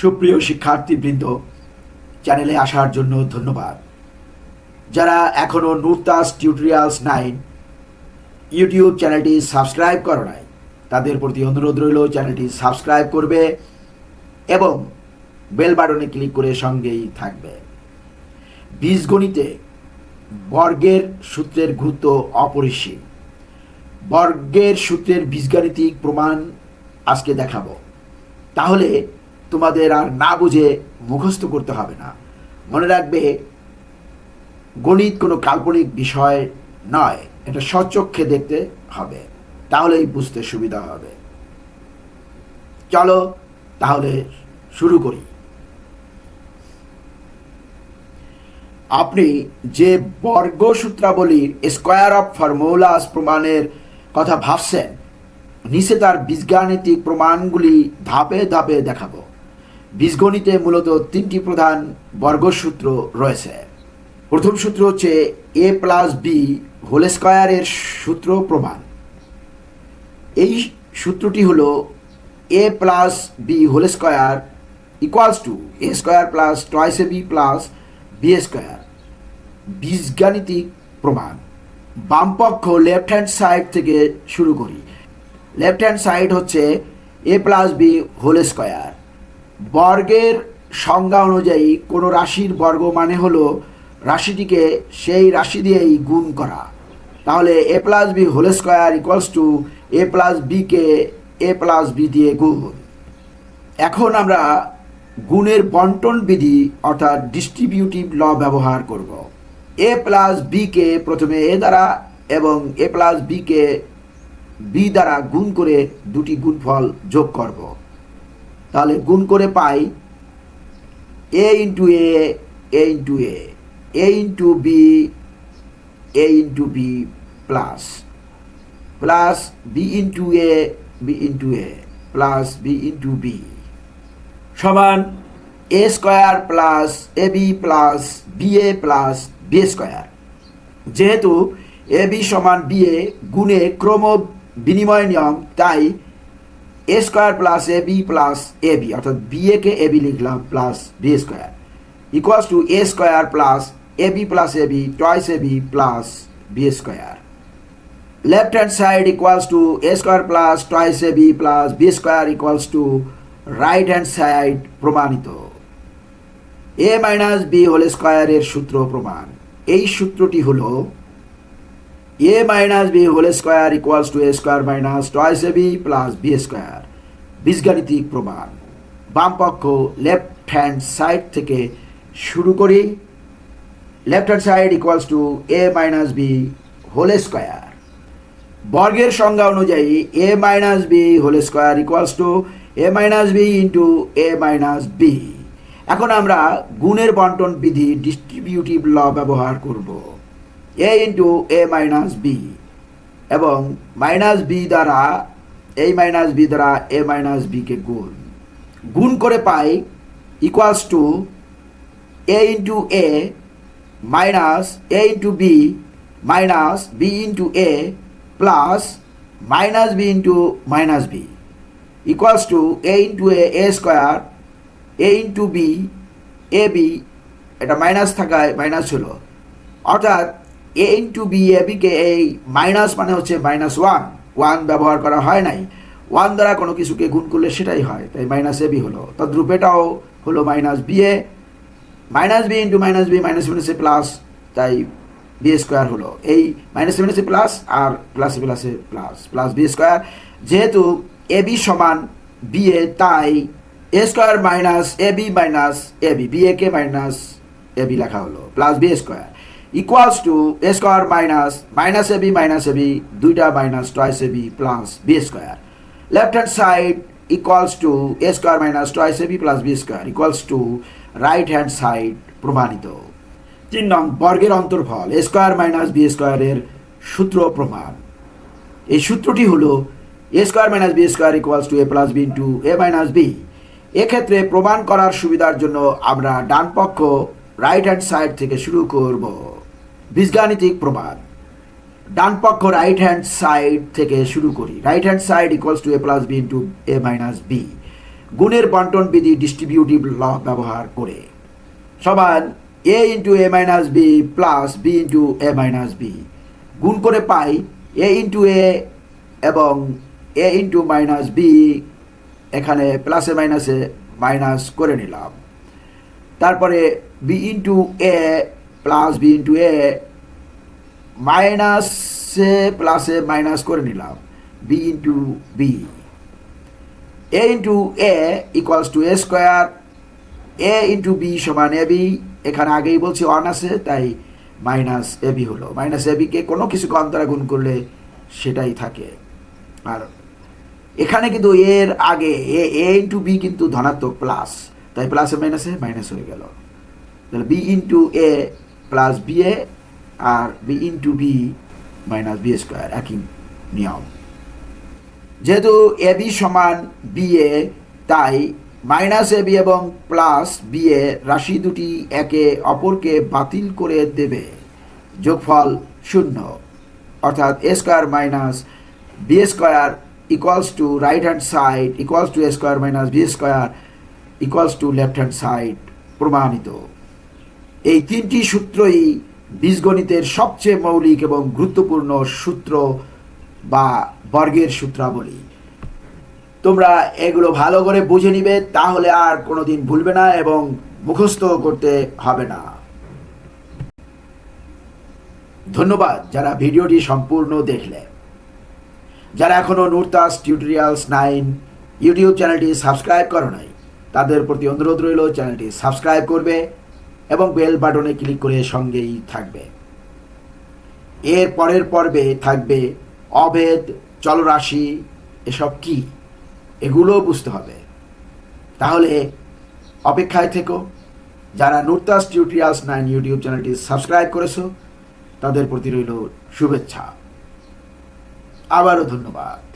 সুপ্রিয় শিক্ষার্থীবৃন্দ চ্যানেলে আসার জন্য ধন্যবাদ। যারা এখনও নুরতাস টিউটোরিয়ালস নাইন ইউটিউব চ্যানেলটি সাবস্ক্রাইব করো নাই, তাদের প্রতি অনুরোধ রইল চ্যানেলটি সাবস্ক্রাইব করবে এবং বেল বাটনে ক্লিক করে সঙ্গেই থাকবে। বীজগণিতে বর্গের সূত্রের গুরুত্ব অপরিসীম। বর্গের সূত্রের বীজগাণিতিক প্রমাণ আজকে দেখাবো। তাহলে তোমাদের আর না বুঝে মুখস্থ করতে হবে না। মনে রাখবে, গণিত কোনো কাল্পনিক বিষয় নয়, এটা সচক্ষে দেখতে হবে, তাহলেই বুঝতে সুবিধা হবে। চলো তাহলে শুরু করি। আপনি যে বর্গ সূত্রাবলীর স্কোয়ার অফ ফর্মুলাস প্রমাণের কথা ভাবছেন নিচে তার বীজগাণিতিক প্রমাণগুলি ধাপে ধাপে দেখাবো। বীজগণিতে মূলত তিনটি প্রধান বর্গসূত্র রয়েছে। প্রথম সূত্র হচ্ছে এ প্লাস বি হোল স্কোয়ারের সূত্র প্রমাণ। এই সূত্রটি হল A plus B whole square equals to A square plus twice A B plus B square বীজগাণিতিক প্রমাণ। বামপক্ষ লেফট হ্যান্ড সাইড থেকে শুরু করি। লেফট হ্যান্ড সাইড হচ্ছে A plus B whole square বর্গের সংজ্ঞা অনুযায়ী কোনো রাশির বর্গ মানে হলো রাশিটিকে সেই রাশি দিয়েই গুণ করা। তাহলে A plus B whole square equals to A plus bike A plus B দিয়ে গুণ। এখন আমরা গুণের বন্টন বিধি অর্থাৎ ডিস্ট্রিবিউটিভ ল ব্যবহার করব। এ প্লাস বিকে প্রথমে এ দ্বারা এবং এ প্লাস বিকে বি দ্বারা গুণ করে দুটি গুণফল যোগ করব। তাহলে গুণ করে পাই A into A A into A A into B A into B plus plus B into A B into A plus B into B সমান A square plus A B plus B A plus B square যেহেতু A B সমান B এ গুণে ক্রম বিনিময় নিয়ম, তাই A square plus A B plus A B অর্থাৎ B A কে এ বি লিখলাম plus B square equals to A square plus A B plus A B twice A B plus B square left hand side equals to a square plus twice ab plus b square equals to right hand side প্রমাণিত। a minus B whole স্কোয়ারের সূত্র প্রমাণ। এই সূত্রটি হল a minus B whole square equals to A square minus twice A B plus B square বীজগাণিতিক প্রমাণ। বাম পক্ষ লেফট হ্যান্ড সাইড থেকে শুরু করি। Left hand side equals to A minus B whole square বর্গের সংজ্ঞা অনুযায়ী A minus B whole square equals to A minus B into A minus B এখন আমরা গুণের বন্টন বিধি ডিস্ট্রিবিউটিভ ল ব্যবহার করব। A into A minus B এবং মাইনাস বি দ্বারা এই মাইনাস বি দ্বারা এ মাইনাস বিকে গুণ। গুণ করে পাই equals to A into A minus A into B minus B into A plus minus B into minus B equals to A into A A square A into B A B এটা minus থাকায় minus হলো। অর্থাৎ এ into B এ বিকে এই minus মানে হচ্ছে minus one one ব্যবহার করা হয় নাই। ওয়ান দ্বারা কোনো কিছুকে গুণ করলে সেটাই হয়। তাই মাইনাস এ বি হলো। তদ্রূপ এটাও হলো minus B A minus B into minus B minus মাইনাসে প্লাস তাই বি স্কোয়ার হলো। এই মাইনাস মাইনাসে প্লাস আর প্লাসে প্লাসে প্লাস প্লাস বি স্কোয়ার যেহেতু এ বি সমান বি এ তাই A square minus A B minus A B B A K minus A B লেখা হলো। Plus B square equals to A square minus minus A B minus A B দুইটা minus twice A plus B square left hand side equals to A square minus twice A B plus B square equals to right hand side প্রমাণিত। তিন নং, বর্গের অন্তর্ফল A square minus B স্কোয়ারের সূত্র প্রমাণ। এই সূত্রটি হল A square minus B square equals to A plus B into A minus B এক্ষেত্রে প্রমাণ করার সুবিধার জন্য আমরা ডান পক্ষ রাইট হ্যান্ড সাইড থেকে শুরু করব। বীজগাণিতিক প্রমাণ ডান পক্ষ রাইট হ্যান্ড সাইড থেকে শুরু করি। Right hand side equals to A plus B into A minus B গুণের বন্টন বিধি ডিস্ট্রিবিউটিভ ল ব্যবহার করে। সমান A into A minus B plus B into A minus B গুণ করে পাই এ ইন্টু এ এবং এ ইন্টু মাইনাস বি এখানে প্লাসে মাইনাসে মাইনাস করে নিলাম। তারপরে B into A plus B into A মাইনাসে প্লাসে মাইনাস করে নিলাম B into B A into A equals to A square A into B সমান এ বি এখানে আগেই বলছি ওয়ান আছে, তাই মাইনাস এ বি হলো। মাইনাস এ বিকে কোনো কিছু অন্তরা গুণ করলে সেটাই থাকে। আর এখানে কিন্তু এর আগে এ এ ইন্টু বি কিন্তু ধনাত্মক প্লাস তাই প্লাসে মাইনাসে মাইনাস হয়ে গেল। তাহলে B into A plus B A R B into B minus B square একই নিয়ম। যেহেতু এ বি সমান বি এ তাই মাইনাস এ বি এবং প্লাস বি এ রাশি দুটি একে অপরকে বাতিল করে দেবে। যোগফল শূন্য। অর্থাৎ A square minus B square equals to right hand side equals to A square minus B square equals to left hand side প্রমাণিত। এই তিনটি সূত্রই বীজগণিতের সবচেয়ে মৌলিক এবং গুরুত্বপূর্ণ সূত্র বা বর্গের সূত্রাবলী। তোমরা এগুলো ভালো করে বুঝে নিবে, তাহলে আর কোনোদিন ভুলবে না এবং মুখস্থ করতে হবে না। ধন্যবাদ যারা ভিডিওটি সম্পূর্ণ দেখলে। যারা এখনও নুরতাস টিউটোরিয়ালস নাইন ইউটিউব চ্যানেলটি সাবস্ক্রাইব করো নাই, তাদের প্রতি অনুরোধ রইল চ্যানেলটি সাবস্ক্রাইব করবে। এবং বেল বাটনে ক্লিক করে সঙ্গেই থাকবে। এর পরের পর্বে থাকবে অভেদ, চলরাশি, এসব কি? এগুলো বুঝতে হবে। তাহলে অপেক্ষায় থেকো। যারা নুরতাস টিউটোরিয়ালস নাইন ইউটিউব চ্যানেলটি সাবস্ক্রাইব করেছ, তাদের প্রতি রইল শুভেচ্ছা। আবারও ধন্যবাদ।